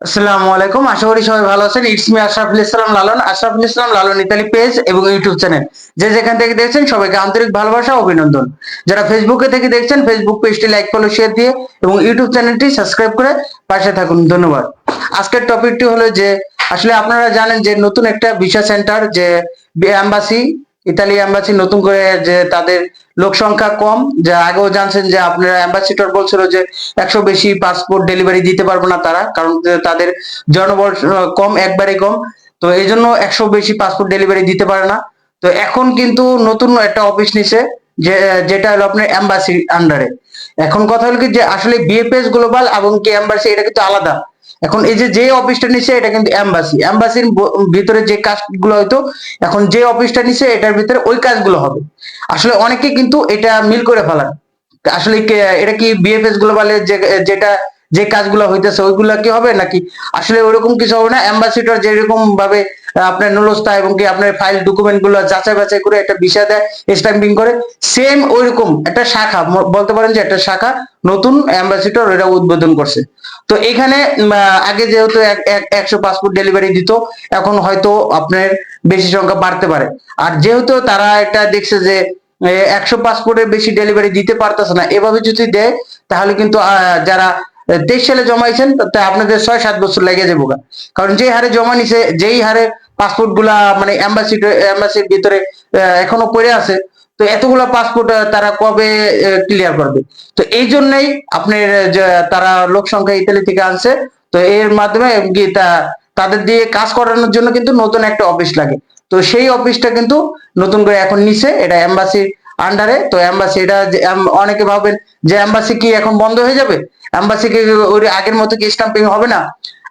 আসসালামু আলাইকুম। আশা করি সবাই ভালো আছেন। It's me Ashraful Islam Lalon. Ashraful Islam Lalon Italy page এবং ইউটিউব চ্যানেল যে যেখান থেকে দেখছেন সবাইকে আন্তরিক ভালোবাসা, অভিনন্দন। যারা ফেসবুকে থেকে দেখছেন ফেসবুক পেজটি লাইক ফলো শেয়ার দিয়ে এবং ইউটিউব চ্যানেলটি সাবস্ক্রাইব করে পাশে থাকুন। ধন্যবাদ। আজকের টপিকটি হলো যে, আসলে আপনারা জানেন যে নতুন একটা ভিসা সেন্টার যে অ্যাম্বাসি ইতালি অ্যাম্বাসি নতুন করে যে তাদের লোক সংখ্যা কম, যে আগেও জানছেন যে আপনার অ্যাম্বাসিডর বলছিল যে একশো বেশি পাসপোর্ট ডেলিভারি দিতে পারব না তারা, কারণ তাদের জনবল কম, একবারে কম। তো এই জন্য একশো বেশি পাসপোর্ট ডেলিভারি দিতে পারে না। তো এখন কিন্তু নতুন একটা অফিস নিছে, যে, যেটা হলো আপনার অ্যাম্বাসির আন্ডারে এখন কথা হলো কি যে আসলে বিএফএস গ্লোবাল এবং কি অ্যাম্বাসি এটা কিন্তু আলাদা। এখন এই যে যে অফিসটা নিচ্ছে এটা কিন্তু অ্যাম্বাসি অ্যাম্বাসির ভিতরে যে কাজগুলো হয়তো এখন যে অফিসটা নিচ্ছে এটার ভিতরে ওই কাজগুলো হবে। আসলে অনেকে কিন্তু এটা মিল করে ফেলান। আসলে এটা কি বিএফএস গ্লোবালের যেটা যে কাজগুলো হইতেছে, ওইগুলা কি হবে নাকি? আসলে ওইরকম কিছু হবে না। অ্যাম্বাসিডর যেরকম ভাবে আপনার নুলস্তা এবং কি আপনার ফাইল ডকুমেন্টগুলো যাচাই বাছাই করে একটা বিষয় দেয় স্ট্যাম্পিং করে সেম ওইরকম একটা শাখা বলতে পারেন যে একটা শাখা নতুন অ্যাম্বাসিডর এটা উদ্বোধন করছে। তো এখানে আগে যেহেতু এক- এক- একশো পাসপোর্ট ডেলিভারি দিত, এখন হয়তো আপনার বেশি সংখ্যা বাড়তে পারে। আর যেহেতু তারা এটা দেখছে যে একশো পাসপোর্টের বেশি ডেলিভারি দিতে পারতেছে না, এভাবে যদি দেয়, তাহলে কিন্তু যারা তেইশ সালে জমাইছেন, তা আপনাদের ছয় সাত বছর লেগে যাব। কারণ যে হারে জমা নিছে, যেই হারে পাসপোর্টগুলা মানে অ্যাম্বাসি অ্যাম্বাসির ভিতরে এখনও পড়ে আছে, তো এতগুলা পাসপোর্ট তারা কবে ক্লিয়ার করবে তো এই জন্যই আপনার তারা লোক সংখ্যা ইতালি থেকে আনছে, তো এর মাধ্যমে তাদের দিয়ে কাজ করানোর জন্য কিন্তু নতুন একটা অফিস লাগে তো সেই অফিসটা কিন্তু নতুন করে এখন নিছে, এটা এম্বাসির আন্ডারে তো এম্বাসি এটা অনেকে ভাবেন যে অ্যাম্বাসি কি এখন বন্ধ হয়ে যাবে? এম্বাসি কি ওই আগের মতো কি স্টাম্পিং হবে না?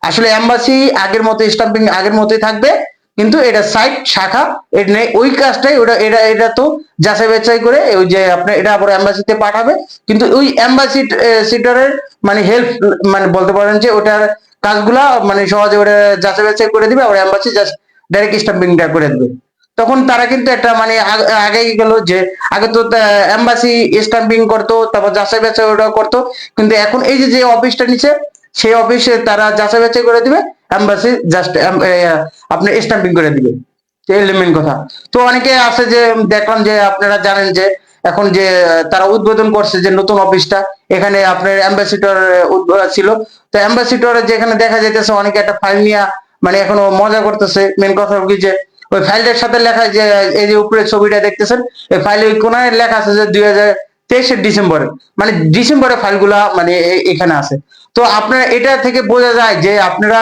আসলে অ্যাম্বাসি আগের মতো স্টাম্পিং আগের মতোই থাকবে, কিন্তু এটা সাইট শাখা এটা নেই, ওই কাজটাই ওটা, এটা এটা তো যাচাই বাছাই করে ওই যে আপনার, এটা আবার এম্বাসিতে পাঠাবে। কিন্তু ওই এম্বাসি সিটারের মানে হেল্প মানে বলতে পারেন যে ওটার কাজগুলা মানে সহজে ওটা যাচাই বাছাই করে দিবে, আবার এম্বাসি জাস্ট ডাইরেক্ট স্টাম্পিংটা করে দেবে। তখন তারা কিন্তু একটা মানে আগ- গেল যে আগে তো এম্বাসি স্টাম্পিং করতো, তারপর যাচাই বাছাই ওটা করতো। কিন্তু এখন এই যে যে অফিসটা নিচে সেই অফিসে তারা যাচাই বাছাই করে দিবে এম্বাসি জাস্ট আপনি স্টাম্পিং করে দিবে। এলিমেন্ট কথা। তো অনেকে আছে যে, দেখলাম যে আপনারা জানেন যে, এখন যে, তারা উদ্বোধন করছে যে নতুন অফিসটা এখানে আপনার অ্যাম্বাসিডর ছিল। তো অ্যাম্বাসিডর যেখানে দেখা যাইতেছে, অনেকে একটা ফাইল নিয়ে মানে এখনও মজা করতেছে। মেন কথা কি যে ওই ফাইলটার সাথে লেখা যে, এই যে উপরে ছবিটা দেখতেছেন, এই ফাইলে ওই কোনায় লেখা আছে যে দুই হাজার তেইশের ডিসেম্বরে। মানে ডিসেম্বরে ফাইলগুলা মানে এখানে আছে। তো আপনার এটা থেকে বোঝা যায় যে আপনারা,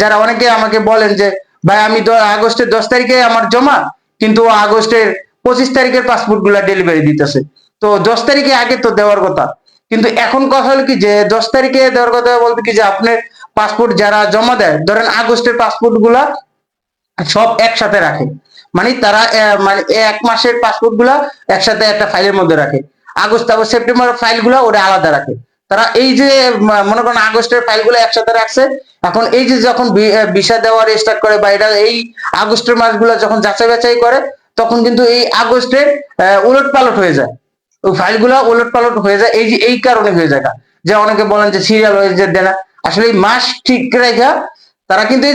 যারা অনেকে আমাকে বলেন যে, ভাই, আমি আগস্টের দশ তারিখে আমার জমা, কিন্তু আগস্টের পঁচিশ তারিখের পাসপোর্টগুলা ডেলিভারি দিতেছে। তো দশ তারিখে আগে তো দেওয়ার কথা। কিন্তু এখন কথা হলো কি যে, দশ তারিখে দেওয়ার কথা বলতে কি যে, আপনার পাসপোর্ট যারা জমা দেয়, ধরেন আগস্টের পাসপোর্টগুলা সব একসাথে রাখে। মানে তারা মানে এক মাসের পাসপোর্টগুলা একসাথে একটা ফাইলের মধ্যে রাখে। আগস্ট তারপর সেপ্টেম্বর ফাইলগুলা ওটা আলাদা রাখে। তারা এই যে মনে করেন আগস্টের ফাইলগুলো একসাথে রাখছে, এখন এই যে যখন ভিসা দেওয়ার স্টার্ট করে বা এটা এই আগস্টের মাসগুলো যখন যাচাই বাছাই করে, তখন কিন্তু এই আগস্টের উলট পালট হয়ে যায়। ওই ফাইলগুলো উলট পালট হয়ে যায়। এই যে, এই কারণে হয়ে যায় যে অনেকে বলেন যে সিরিয়াল হয়ে যে দেনা। আসলে মাস ঠিক রেখা তারা কিন্তু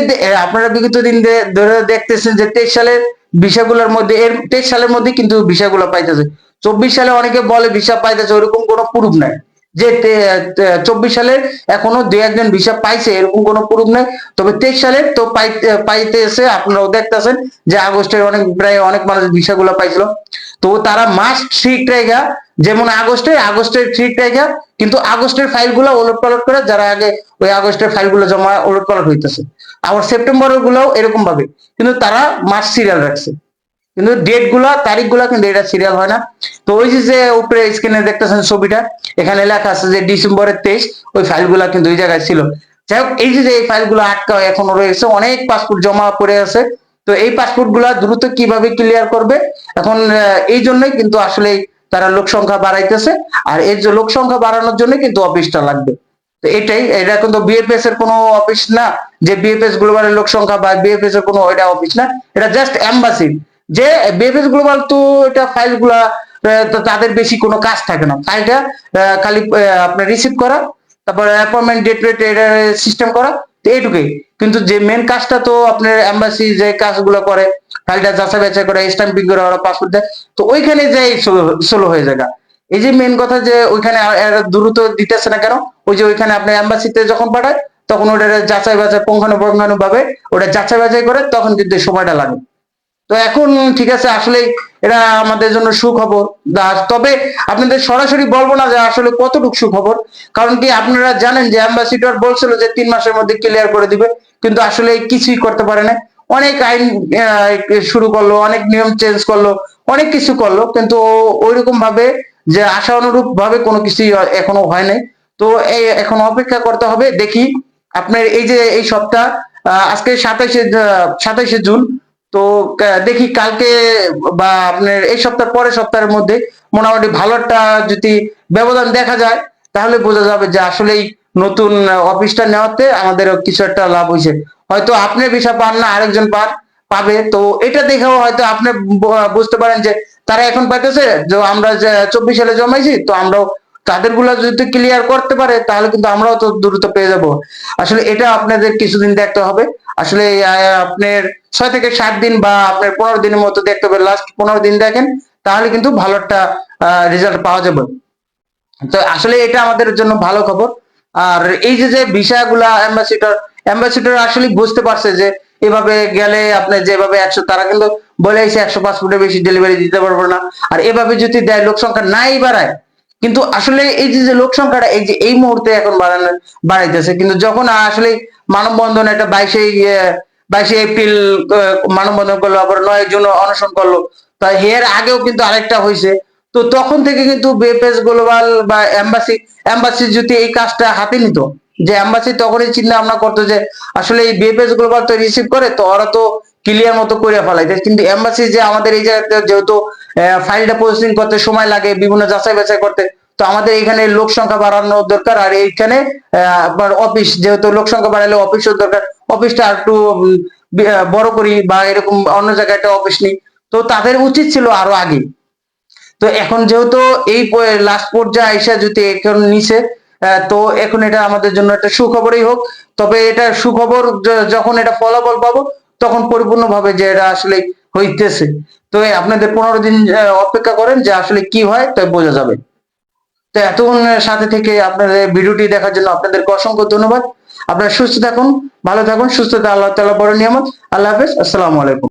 আপনারা বিগত দিন ধরে দেখতেছেন যে তেইশ সালের বিষয়গুলোর মধ্যে এর তেইশ সালের মধ্যে কিন্তু বিষয়গুলো পাইতেছে। চব্বিশ সালে অনেকে বলে ভিসা পাইতেছে, ওরকম কোনো প্রুফ নাই। যে চব্বিশ সালে এখনও দুই একজন ভিসা পাইছে, এরকম কোনো প্রুফ নাই। তবে তেইশ সালে তো পাইতে পাইতেছে আপনারাও দেখতেছেন যে আগস্টের অনেক, প্রায় অনেক মানুষ ভিসা গুলো পাইছিল। তো তারা মাস ঠিক রেখা, যেমন আগস্টে, আগস্টের ঠিক রেখা, কিন্তু আগস্টের ফাইলগুলো ওলট পালট করে যারা আগে ওই আগস্টের ফাইলগুলো জমা ওলট পালট হইতেছে। আবার সেপ্টেম্বরের গুলোও এরকম ভাবে কিন্তু তারা মাস সিরিয়াল রাখছে। কিন্তু ডেটগুলা তারিখগুলা কিন্তু এটা সিরিয়াল হয় না। তো ওই যে উপরে স্ক্রিনে দেখতেছেন ছবিটা, এখানে লেখা আছে যে ডিসেম্বরের তেইশ, ওই ফাইল ফাইলগুলা কিন্তু ওই জায়গায় ছিল। যাই হোক, এই যে এই ফাইলগুলো আটকা এখনও রয়েছে, অনেক পাসপোর্ট জমা পড়ে আছে। তো এই পাসপোর্টগুলা দ্রুত কীভাবে ক্লিয়ার করবে? এখন এই জন্যই কিন্তু আসলে তারা লোক সংখ্যা বাড়াইতেছে, আর এই যে লোক সংখ্যা বাড়ানোর জন্য কিন্তু অফিসটা লাগবে। তো এটাই, এটা কিন্তু বিএফএস এর কোনো অফিস না, যে বিএফএস গ্লোবালের লোক সংখ্যা বা বিএফএস এর কোনো এটা অফিস না, এটা জাস্ট এম্বাসি যে বিএফএস গ্লোবাল তো এটা ফাইলগুলা তো তাদের বেশি কোনো কাজ থাকে না। ফাইলটা খালি আপনার রিসিভ করা, তারপরে অ্যাপয়েন্টমেন্ট ডেট এটা সিস্টেম করা, তো এইটুকুই। কিন্তু যে মেন কাজটা তো আপনার এম্বাসি যে কাজগুলো করে ফাইলটা যাচাই বাছাই করে স্ট্যাম্পিং করে ওরা পাসপোর্ট দেয়, তো ওইখানে যে স্লো হয়ে যায় এই যে মেন কথা যে ওইখানে দ্রুত দিতেছে না কেন, ওই যে ওইখানে আপনার এম্বাসিতে যখন পাঠায়, তখন ওটা যাচাই বাছাই পুঙ্খানুপুঙ্খানু ভাবে ওটা যাচাই বাছাই করে, তখন কিন্তু সময়টা লাগে। তো এখন ঠিক আছে, আসলে এটা আমাদের জন্য সুখবর। তবে আপনাদের সরাসরি বলব না যে আসলে কতটুকু সুখবর। কারণ কি আপনারা জানেন যে অ্যাম্বাসিডর বলছিল যে তিন মাসের মধ্যে ক্লিয়ার করে দিবে, কিন্তু আসলে কিছুই করতে পারে না অনেক আইন শুরু করল, অনেক নিয়ম চেঞ্জ করল, অনেক কিছু করল, কিন্তু ওইরকম ভাবে যে আশা অনুরূপ ভাবে কোনো কিছুই এখনও হয় নাই। তো এই এখন অপেক্ষা করতে হবে, দেখি আপনার এই যে এই সপ্তাহ আজকে সাতাইশে সাতাইশে জুন তো দেখি কালকে বা আপনার এই সপ্তাহ, পরের সপ্তাহের মধ্যে মোটামুটি ভালো একটা যদি ব্যবধান দেখা যায়, তাহলে বোঝা যাবে যে আসলেই নতুন অফিসটা নেওয়াতে আমাদের কিছু একটা লাভ হয়েছে। হয়তো আপনি ভিসা পান না, আরেকজন পান, পাবে। তো এটা দেখেও হয়তো আপনি বুঝতে পারেন যে তারা এখন পাইতেছে, যে আমরা চব্বিশ সালে জমাইছি, তো আমরাও তাদেরগুলা যদি ক্লিয়ার করতে পারে, তাহলে কিন্তু আমরাও তো দ্রুত পেয়ে যাব। আসলে এটা আপনাদের কিছুদিন দেখতে হবে। আসলে আপনার ছয় থেকে সাত দিন বা আপনার পনেরো দিনের মতো দেখতে হবে। লাস্ট পনেরো দিন দেখেন, তাহলে কিন্তু ভালো একটা রেজাল্ট পাওয়া যাবে। তো আসলে এটা আমাদের জন্য ভালো খবর। আর এই যে যে ভিসাগুলা অ্যাম্বাসিডর অ্যাম্বাসিডর আসলে বুঝতে পারছে যে, এভাবে গেলে আপনি যেভাবে একশো, তারা কিন্তু বলে এসে একশো পাসপোর্টের বেশি ডেলিভারি দিতে পারব না। আর এভাবে যদি দেয়, লোক সংখ্যা নাই বাড়ায় কিন্তু আসলে এই যে লোক সংখ্যাটা এই যে, এই মুহূর্তে এখন বাড়ানো, বাড়াইতেছে, কিন্তু যখন আসলে মানববন্ধন একটা বাইশে বাইশে এপ্রিল মানব মানববন্ধন করল, আবার নয় জুন অনশন করল, তা এর আগেও কিন্তু আরেকটা হয়েছে তো তখন থেকে কিন্তু বেপেস গ্লোবাল বা এম্বাসি এম্বাসি যদি এই কাজটা হাতে নিত যে এম্বাসি তখনই চিন্তা ভাবনা করতো যে আসলে এই বিএফএস গ্লোবাল তো রিসিভ করে তো ওরা তো ক্লিয়ার মতো করে ফেলাইতে কিন্তু এম্বাসি যে আমাদের এই জায়গাতে যেহেতু ফাইলটা প্রসেসিং করতে সময় লাগে বিভিন্ন যাচাই বাছাই করতে তো আমাদের এখানে লোক সংখ্যা বাড়ানো দরকার। আর এইখানে আপনার অফিস যেহেতু লোক সংখ্যা বাড়ালে অফিসও দরকার। অফিসটা একটু বড় করি বা এরকম অন্য জায়গায় একটা অফিস নেই। তো তাদের উচিত ছিল আরও আগে। তো এখন যেহেতু এই লাস্ট পর্যায়ে আইসা যদি এখন আহ, তো এখন এটা আমাদের জন্য একটা সুখবরই হোক। তবে এটা সুখবর যখন এটা ফলাফল পাবো, তখন পরিপূর্ণভাবে যে এটা আসলে হইতেছে। তো আপনাদের পনেরো দিন অপেক্ষা করেন যে আসলে কি হয়, তাই বোঝা যাবে। তো এতক্ষণ সাথে থেকে আপনাদের ভিডিওটি দেখার জন্য আপনাদেরকে অসংখ্য ধন্যবাদ। আপনারা সুস্থ থাকুন, ভালো থাকুন, সুস্থতা আল্লাহ তাআলা বড় নিয়ামত আল্লাহ হাফেজ, আসসালামু আলাইকুম।